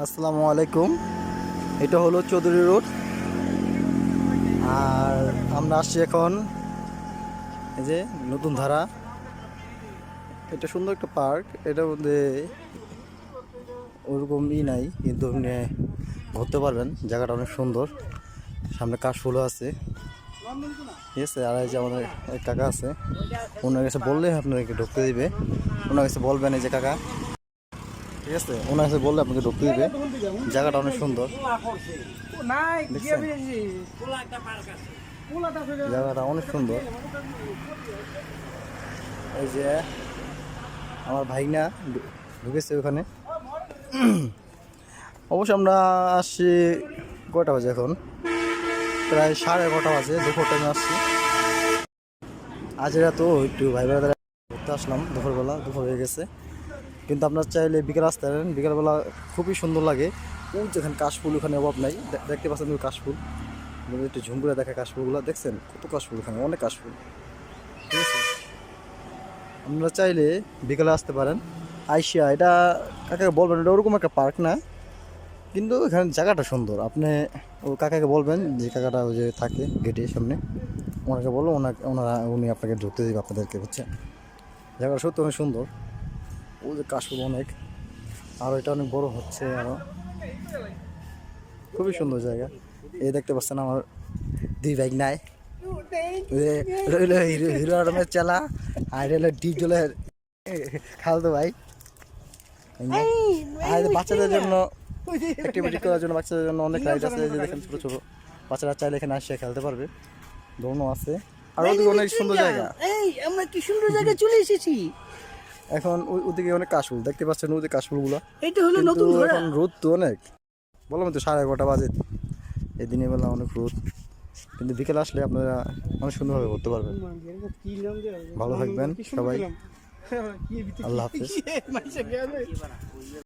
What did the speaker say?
আসসালামু আলাইকুম। এটা হলো চৌধুরী রোড। আর আমরা আসছি এখন এই যে নতুন ধারা। এটা সুন্দর একটা পার্ক। এটার মধ্যে ওরকম ই নাই, কিন্তু আপনি ঘুরতে পারবেন। জায়গাটা অনেক সুন্দর। সামনে কাশফুলও আছে। ঠিক আছে, আর এই যে আমাদের এক কাকা আছে। ওনার কাছে বললে আপনাকে ঢুকতে দিবে। ওনার কাছে বলবেন এই যে কাকা। ঠিক আছে? ওনার কাছে বললে আপনাকে ঢুকতে দিবে। জায়গাটা অনেক সুন্দর। জায়গাটা অনেক সুন্দর। এই যে আমার ভাইনা ঢুকেছে ওখানে। অবশ্য আমরা আসছি কয়টা বাজে এখন? প্রায় সাড়ে এগারোটা বাজে, দুপুর টাইমে আসছি। আজ এরা তো একটু ভাই ঘুরতে আসলাম, দুপুরবেলা, দুপুর হয়ে গেছে। কিন্তু আপনার চাইলে বিকেল আসতে পারেন। বিকেলবেলা খুবই সুন্দর লাগে। ওই যেখানে কাশফুল, ওখানে অভাব নাই। দেখতে পাচ্ছেন ওই কাশফুল। আপনাদের একটু ঝুম দেখা কাশফুলগুলো। দেখছেন? কত কাশফুল ওখানে অনেক কাশফুল। ঠিক আছে? আপনারা চাইলে বিকেলে আসতে পারেন। আইসিয়া, এটা কাকাকে বলবেন, এটা ওরকম একটা পার্ক না। কিন্তু এখানে জায়গাটা সুন্দর। আপনি ও কাকাকে বলবেন, যে কাকাটা ওই যে থাকে গেটের সামনে। ওনাকে বলো ওনাকে ওনারা উনি আপনাকে ঢুকতে দেবে আপনাদেরকে হচ্ছে জায়গাটা সত্যি অনেক সুন্দর। ও যে কাশফুল অনেক। আর এটা অনেক বড় হচ্ছে আরও। খুবই সুন্দর জায়গা। এই দেখতে পাচ্ছেন আমার দুই বাইক নাই হিরো হিরো আলমের চালা আর হলো ডিপ জলের খালতো ভাই। আর বাচ্চাদের জন্য অ্যাক্টিভিটি করার জন্য বাচ্চাদের জন্য অনেক রাইড আছে। যে দেখেন ছোটো ছোটো বাচ্চারা চাইলে এখানে আসে, খেলতে পারবে। দোনো আছে। আর অনেক সুন্দর জায়গা। এই, আমরা কি সুন্দর জায়গায় চলে এসেছি? এখন ওই ওদিকে অনেক কাশফুল দেখতে পাচ্ছেন ওদিকে কাশফুলগুলো? এটা হলো নতুন এখন রোদ তো অনেক। বললাম তো সাড়ে এগারোটা বাজে। এই দিনের বেলা অনেক রোদ। কিন্তু বিকেল আসলে আপনারা অনেক সুন্দরভাবে করতে পারবেন। ভালো থাকবেন সবাই। আল্লাহ হাফিজ।